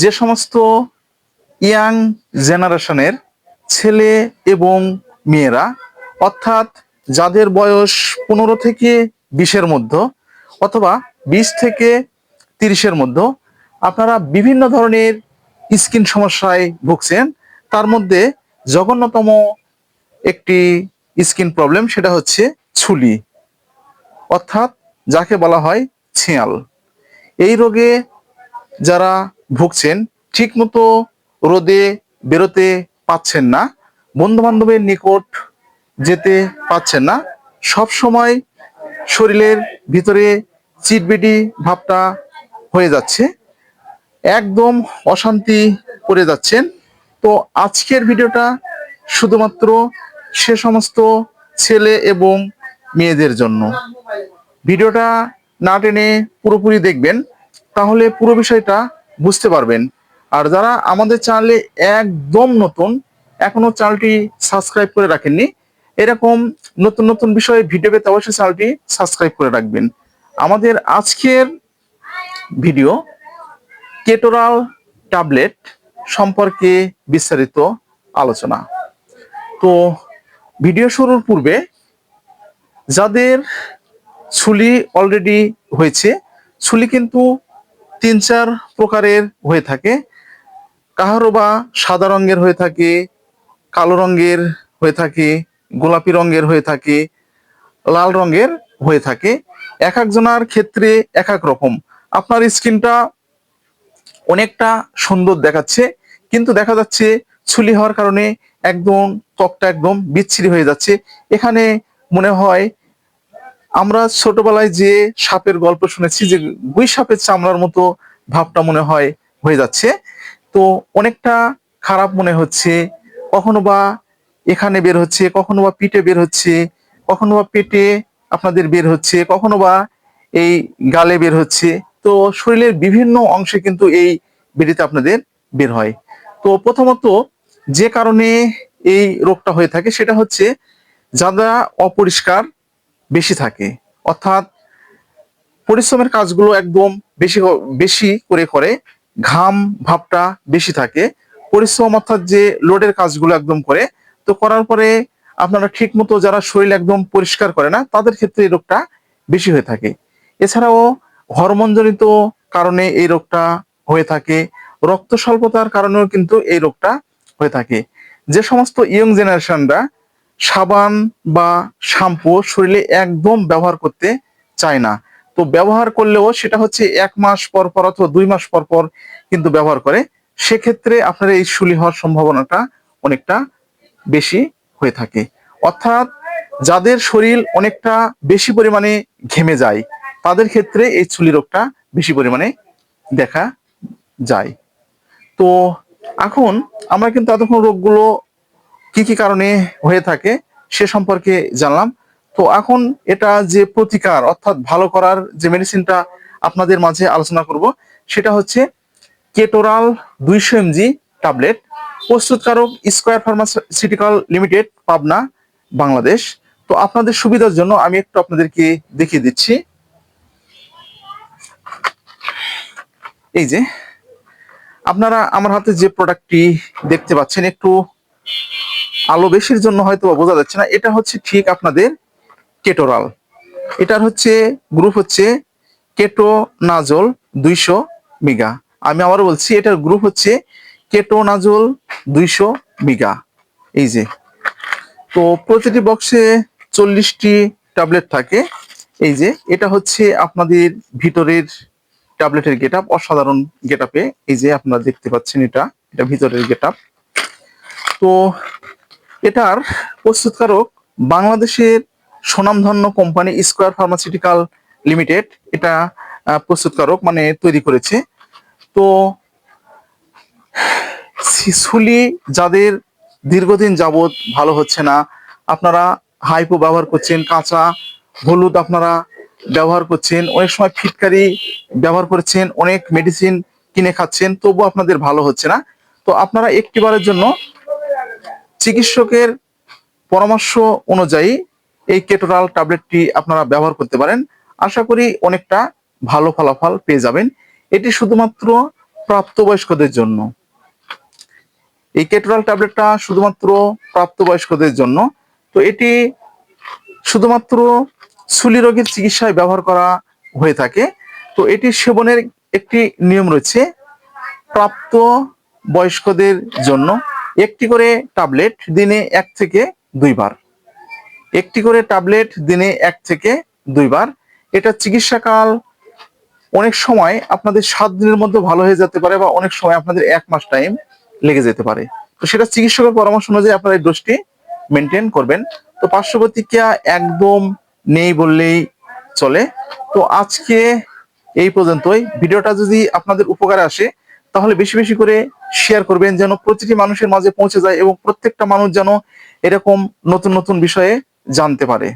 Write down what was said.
যে সমস্ত ইয়াং জেনারেশনের ছেলে এবং মেয়েরা, অর্থাৎ যাদের বয়স পনেরো থেকে বিশের মধ্যে অথবা বিশ থেকে তিরিশের মধ্যে, আপনারা বিভিন্ন ধরনের স্কিন সমস্যায় ভুগছেন। তার মধ্যে জঘন্যতম একটি স্কিন প্রবলেম সেটা হচ্ছে ছুলি, অর্থাৎ যাকে বলা হয় ছিয়াল। এই রোগে যারা ভুগছেন, ঠিকমতো রোদে বেরোতে পাচ্ছেন না বন্ধু বান্ধবের নিকট যেতে পাচ্ছেন না সব সময় শরীরের ভিতরে চিটবিটি ভাবটা হয়ে যাচ্ছে, একদম অশান্তি করে যাচ্ছেন। তো আজকের ভিডিওটা শুধুমাত্র সে সমস্ত ছেলে এবং মেয়েদের জন্য। ভিডিওটা না টেনে পুরোপুরি দেখবেন, তাহলে পুরো বিষয়টা বুঝতে পারবেন। আর যারা আমাদের চ্যানেলে একদম নতুন, এখনও চ্যানেলটি সাবস্ক্রাইব করে রাখেননি, এরকম নতুন নতুন বিষয়ে ভিডিও পেতে অবশ্যই চ্যানেলটি সাবস্ক্রাইব করে রাখবেন। আমাদের আজকের ভিডিও কেটোরাল ট্যাবলেট সম্পর্কে বিস্তারিত আলোচনা। তো ভিডিও শুরুর পূর্বে, যাদের ছুলি অলরেডি হয়েছে, ছুলি কিন্তু তিন চার প্রকারের হয়ে থাকে। কাহারো বা সাদা রঙের হয়ে থাকে, কালো রঙের হয়ে থাকে, গোলাপি রঙের হয়ে থাকে, লাল রঙের হয়ে থাকে। এক একজনার ক্ষেত্রে এক এক রকম। আপনার স্কিনটা অনেকটা সুন্দর দেখাচ্ছে, কিন্তু দেখা যাচ্ছে ছুলি হওয়ার কারণে একদম ত্বকটা একদম বিচ্ছিরি হয়ে যাচ্ছে। এখানে মনে হয় আমরা ছোটবেলায় যে সাপের গল্প শুনেছি যে গুই সাপের চামড়ার মতো ভাবটা মনে হয়, হয়ে যাচ্ছে। তো অনেকটা খারাপ মনে হচ্ছে। কখনো বা এখানে বের হচ্ছে, কখনো বা পিঠে বের হচ্ছে, কখনো বা পেটে আপনাদের বের হচ্ছে, কখনো বা এই গালে বের হচ্ছে। তো শরীরের বিভিন্ন অংশে কিন্তু এই বেরিতে আপনাদের বের হয়। তো প্রথমত যে কারণে এই রোগটা হয়ে থাকে সেটা হচ্ছে যারা অপরিষ্কার বেশি থাকে। অর্থাৎ পরিশ্রমের কাজগুলো একদম বেশি বেশি করে করে ঘাম ভাবটা বেশি থাকে। পরিশ্রম অর্থাৎ যে লোডের কাজগুলো একদম করে, তো করার পরে আপনারা ঠিক মতো যারা শরীর একদম পরিষ্কার করে না, তাদের ক্ষেত্রে এই রোগটা বেশি হয়ে থাকে। এছাড়াও হরমোনজনিত কারণে এই রোগটা হয়ে থাকে। রক্ত স্বল্পতার কারণেও কিন্তু এই রোগটা হয়ে থাকে। যে সমস্ত ইয়ং জেনারেশনরা সাবান বা শ্যাম্পু শরীরে একদম ব্যবহার করতে চায় না। তো ব্যবহার করলেও সেটা হচ্ছে এক মাস পর পর অথবা দুই মাস পর পর কিন্তু ব্যবহার করে। সেক্ষেত্রে আপনার এই শুলি হওয়ার সম্ভাবনাটা অনেকটা বেশি হয়ে থাকে। অর্থাৎ যাদের শরীর অনেকটা বেশি পরিমাণে ঘেমে যায়, তাদের ক্ষেত্রে এই চুলি রোগটা বেশি পরিমাণে দেখা যায়। তো এখন আমরা কিন্তু এতক্ষণ রোগগুলো কি কি কারণে হয়ে থাকে সে সম্পর্কে জানলাম। তো এখন এটা যে প্রতিকার, অর্থাৎ ভালো করার যে মেডিসিনটা আপনাদের মাঝে আলোচনা করব, সেটা হচ্ছে কেটোরাল দুইশো এমজি ট্যাবলেট প্রস্তুতকারক square pharmaceutical limited Pabna, Bangladesh. তো আপনাদের সুবিধার জন্য আমি একটু আপনাদেরকে দেখিয়ে দিচ্ছি। এই যে, আপনারা আমার হাতে যে প্রোডাক্টটি দেখতে পাচ্ছেন, একটু আলো বেশির জন্য হয়তো বোঝা যাচ্ছে না। এটা হচ্ছে ঠিক আপনাদের কেটোরাল। এটার হচ্ছে গ্রুপ হচ্ছে কেটো কেটোনাজল দুইশো মিগা। আমি আবার বলছি, এটার গ্রুপ হচ্ছে কেটো কেটোনাজল দুইশো মিগা। এই যে। তো প্রতিটি বক্সে চল্লিশটি ট্যাবলেট থাকে। এই যে, এটা হচ্ছে আপনাদের ভিতরের ট্যাবলেটের গেট আপ অসাধারণ গেট আপে এই যে, আপনারা দেখতে পাচ্ছেন এটা এটা ভিতরের গেট আপ তো এটার প্রস্তুতকারক বাংলাদেশের সুনামধন্য কোম্পানি স্কোয়ার ফার্মাসিউটিক্যাল লিমিটেড এটা প্রস্তুতকারক মানে তৈরি করেছে। তো, শিশুলি যাদের দীর্ঘদিন যাবত ভালো হচ্ছে না, আপনারা হাইপো ব্যবহার করছেন, কাঁচা, হলুদ আপনারা ব্যবহার করছেন, অনেক সময় ফিটকারি ব্যবহার করছেন, অনেক মেডিসিন কিনে খাচ্ছেন তবু আপনাদের ভালো হচ্ছে না। তো আপনারা একটিবারের জন্য চিকিৎসকের পরামর্শ অনুযায়ী এই কেটোরাল ট্যাবলেটটি আপনারা ব্যবহার করতে পারেন। আশা করি অনেকটা ভালো ফলাফল পেয়ে যাবেন। এটি শুধুমাত্র প্রাপ্তবয়স্কদের জন্য। এই কেটোরাল ট্যাবলেটটা শুধুমাত্র প্রাপ্তবয়স্কদের জন্য। তো এটি শুধুমাত্র সুলি রোগের চিকিৎসায় ব্যবহার করা হয়ে থাকে। তো এটি সেবনের একটি নিয়ম রয়েছে প্রাপ্ত বয়স্কদের জন্য। একটি করে ট্যাবলেট দিনে এক থেকে দুইবার। একটি করে ট্যাবলেট দিনে এক থেকে দুইবার। এটা চিকিৎসাকাল অনেক সময় আপনাদের সাত দিনের মধ্যে ভালো হয়ে যেতে পারে বা অনেক সময় আপনাদের এক মাস টাইম লেগে যেতে পারে। তো সেটা চিকিৎসকের পরামর্শ অনুযায়ী আপনারা এই ডোজটি মেনটেন করবেন। তো পার্শ্ব একদম নেই বললেই চলে। তো আজকে এই পর্যন্তই। ভিডিওটা যদি আপনাদের উপকারে আসে তাহলে বেশি বেশি করে শেয়ার করবেন যেন প্রতিটি মানুষের মাঝে পৌঁছে যায় এবং প্রত্যেকটা মানুষ যেন এরকম নতুন নতুন বিষয়ে জানতে পারে।